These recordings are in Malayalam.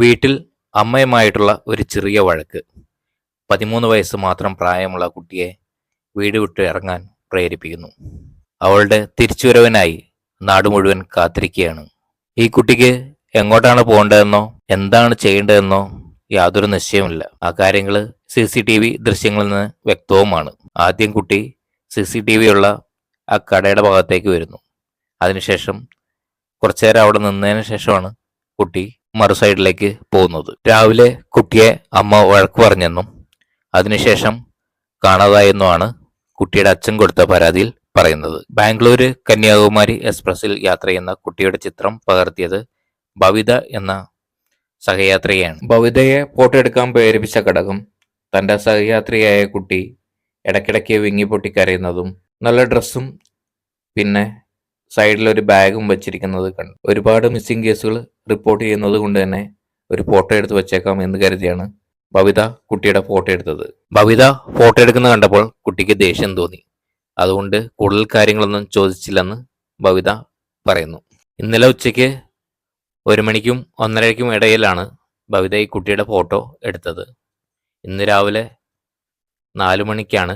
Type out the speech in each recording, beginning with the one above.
വീട്ടിൽ അമ്മയുമായിട്ടുള്ള ഒരു ചെറിയ വഴക്ക്. പതിമൂന്ന് വയസ്സ് മാത്രം പ്രായമുള്ള കുട്ടിയെ വീട് വിട്ട് ഇറങ്ങാൻ പ്രേരിപ്പിക്കുന്നു. അവളുടെ തിരിച്ചുവരവിനായി നാട് മുഴുവൻ കാത്തിരിക്കുകയാണ്. ഈ കുട്ടിക്ക് എങ്ങോട്ടാണ് പോകേണ്ടതെന്നോ എന്താണ് ചെയ്യേണ്ടതെന്നോ യാതൊരു നിശ്ചയമില്ല ആ കാര്യങ്ങൾ സി സി ടി വി ദൃശ്യങ്ങളിൽ നിന്ന് വ്യക്തവുമാണ്. ആദ്യം കുട്ടി സി സി ടി വി ഉള്ള ആ കടയുടെ ഭാഗത്തേക്ക് വരുന്നു. അതിനുശേഷം കുറച്ചുനേരം അവിടെ നിന്നതിന് ശേഷമാണ് കുട്ടി മറു സൈഡിലേക്ക് പോകുന്നത്. രാവിലെ കുട്ടിയെ അമ്മ വഴക്ക് പറഞ്ഞെന്നും അതിനുശേഷം കാണാതായെന്നുമാണ് കുട്ടിയുടെ അച്ഛൻ കൊടുത്ത പരാതിയിൽ പറയുന്നത്. ബാംഗ്ലൂര് കന്യാകുമാരി എക്സ്പ്രസിൽ യാത്ര ചെയ്യുന്ന കുട്ടിയുടെ ചിത്രം പകർത്തിയത് ഭവിത എന്ന സഹയാത്രികയാണ്. ഭവിതയെ ഫോട്ടോ എടുക്കാൻ പ്രേരിപ്പിച്ച ഘടകം തന്റെ സഹയാത്രിയായ കുട്ടി ഇടയ്ക്കിടയ്ക്ക് വിങ്ങി പൊട്ടിക്കരയുന്നതും നല്ല ഡ്രസ്സും പിന്നെ സൈഡിൽ ഒരു ബാഗും വെച്ചിരിക്കുന്നത് കണ്ടു. ഒരുപാട് മിസ്സിംഗ് കേസുകൾ റിപ്പോർട്ട് ചെയ്യുന്നത് കൊണ്ട് തന്നെ ഒരു ഫോട്ടോ എടുത്ത് വെച്ചേക്കാം എന്ന് കരുതിയാണ് ഭവിത കുട്ടിയുടെ ഫോട്ടോ എടുത്തത്. ഭവിത ഫോട്ടോ എടുക്കുന്നത് കണ്ടപ്പോൾ കുട്ടിക്ക് ദേഷ്യം തോന്നി. അതുകൊണ്ട് കൂടുതൽ കാര്യങ്ങളൊന്നും ചോദിച്ചില്ലെന്ന് ഭവിത പറയുന്നു. ഇന്നലെ ഉച്ചയ്ക്ക് ഒരു മണിക്കും ഒന്നരയ്ക്കും ഇടയിലാണ് ഭവിത ഈ കുട്ടിയുടെ ഫോട്ടോ എടുത്തത്. ഇന്ന് രാവിലെ നാലു മണിക്കാണ്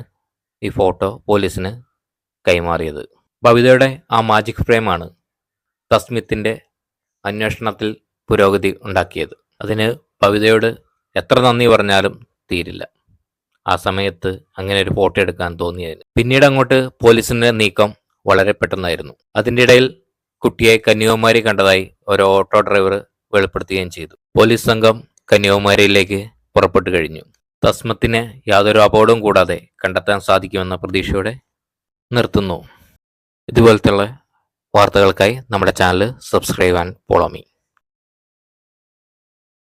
ഈ ഫോട്ടോ പോലീസിന് കൈമാറിയത്. ഭവിതയുടെ ആ മാജിക് ഫ്രെയിമാണ് തസ്മിത്തിന്റെ അന്വേഷണത്തിൽ പുരോഗതി ഉണ്ടാക്കിയത്. അതിന് ഭവിതയോട് എത്ര നന്ദി പറഞ്ഞാലും തീരില്ല. ആ സമയത്ത് അങ്ങനെ ഒരു ഫോട്ടോ എടുക്കാൻ തോന്നിയതിന്. പിന്നീട് അങ്ങോട്ട് പോലീസിന്റെ നീക്കം വളരെ പെട്ടെന്നായിരുന്നു. അതിന്റെ ഇടയിൽ കുട്ടിയെ കന്യാകുമാരി കണ്ടതായി ഒരു ഓട്ടോ ഡ്രൈവർ വെളിപ്പെടുത്തുകയും ചെയ്തു. പോലീസ് സംഘം കന്യാകുമാരിയിലേക്ക് പുറപ്പെട്ടു കഴിഞ്ഞു. തസ്മത്തിനെ യാതൊരു അപകടവും കൂടാതെ കണ്ടെത്താൻ സാധിക്കുമെന്ന പ്രതീക്ഷയോടെ നിർത്തുന്നു. ഇതുപോലത്തെ വാർത്തകൾക്കായി നമ്മുടെ channel subscribe and follow me.